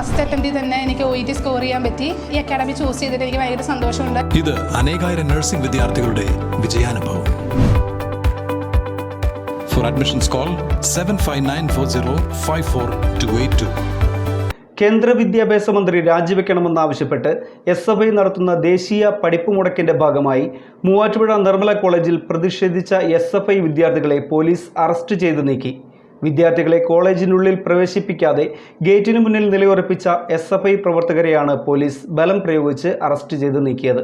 First അറ്റംപ്റ്റിൽ തന്നെ എനിക്ക് O T score ചെയ്യാൻ പറ്റി. ഈ അക്കാഡമി ചൂസ് ചെയ്തിട്ട് എനിക്ക് ഭയങ്കര സന്തോഷമുണ്ട്. ഇത് അനേകായിരം നഴ്സിംഗ് വിദ്യാർത്ഥികളുടെ വിജയാനുഭവം. For admissions call seven five nine four zero five four two eight two കേന്ദ്ര വിദ്യാഭ്യാസ മന്ത്രി രാജിവെക്കണമെന്നാവശ്യപ്പെട്ട് എസ് എഫ് ഐ നടത്തുന്ന ദേശീയ പഠിപ്പ് മുടക്കിന്റെ ഭാഗമായി മൂവാറ്റുപുഴ നിർമ്മല കോളേജിൽ പ്രതിഷേധിച്ച എസ് എഫ് ഐ വിദ്യാർത്ഥികളെ പോലീസ് അറസ്റ്റ് ചെയ്തു നീക്കി. വിദ്യാർത്ഥികളെ കോളേജിനുള്ളിൽ പ്രവേശിപ്പിക്കാതെ ഗേറ്റിന് മുന്നിൽ നിലയുറപ്പിച്ച എസ് എഫ് ഐ പ്രവർത്തകരെയാണ് പോലീസ് ബലം പ്രയോഗിച്ച് അറസ്റ്റ് ചെയ്ത് നീക്കിയത്.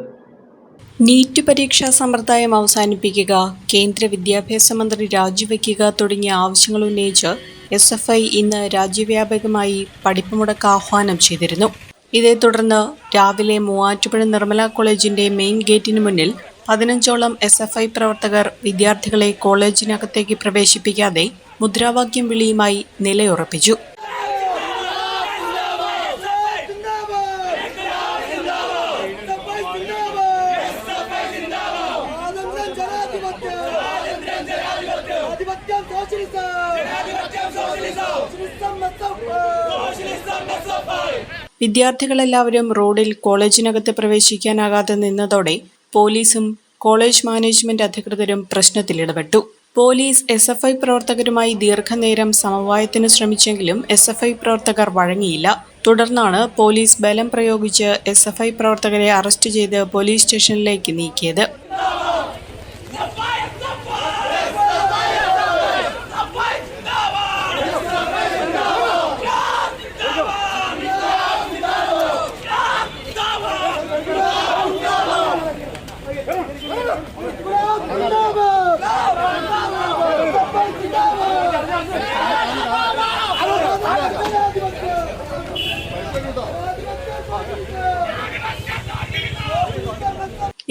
നീറ്റ് പരീക്ഷാ സമ്പ്രദായം അവസാനിപ്പിക്കുക കേന്ദ്ര വിദ്യാഭ്യാസ മന്ത്രി രാജിവെക്കുക തുടങ്ങിയ ആവശ്യങ്ങൾ ഉന്നയിച്ച് എസ് എഫ് ഐ ഇന്ന് രാജ്യവ്യാപകമായി പഠിപ്പുമുടക്ക് ആഹ്വാനം ചെയ്തിരുന്നു. ഇതേ തുടർന്ന് രാവിലെ മൂവാറ്റുപുഴ നിർമ്മല കോളേജിന്റെ മെയിൻ ഗേറ്റിന് മുന്നിൽ പതിനഞ്ചോളം എസ് എഫ് ഐ പ്രവർത്തകർ വിദ്യാർത്ഥികളെ കോളേജിനകത്തേക്ക് പ്രവേശിപ്പിക്കാതെ മുദ്രാവാക്യം വിളിയുമായി നിലയുറപ്പിച്ചു. വിദ്യാർത്ഥികളെല്ലാവരും റോഡിൽ കോളേജിനകത്ത് പ്രവേശിക്കാനാകാതെ നിന്നതോടെ പോലീസും കോളേജ് മാനേജ്മെന്റ് അധികൃതരും പ്രശ്നത്തിൽ ഇടപെട്ടു. പോലീസ് എസ് എഫ് ഐ പ്രവർത്തകരുമായി ദീർഘനേരം സമവായത്തിന് ശ്രമിച്ചെങ്കിലും എസ് എഫ് ഐ പ്രവർത്തകർ വഴങ്ങിയില്ല. തുടർന്നാണ് പോലീസ് ബലം പ്രയോഗിച്ച് എസ് എഫ് ഐ പ്രവർത്തകരെ അറസ്റ്റ് ചെയ്ത് പോലീസ് സ്റ്റേഷനിലേക്ക് നീക്കിയത്.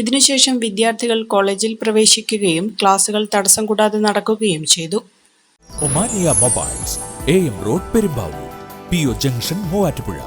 ഇതിനുശേഷം വിദ്യാർത്ഥികൾ കോളേജിൽ പ്രവേശിക്കുകയും ക്ലാസുകൾ തടസ്സം കൂടാതെ നടക്കുകയും ചെയ്തു. Omania mobiles A M road Perumbavoor P O junction Muvattupuzha.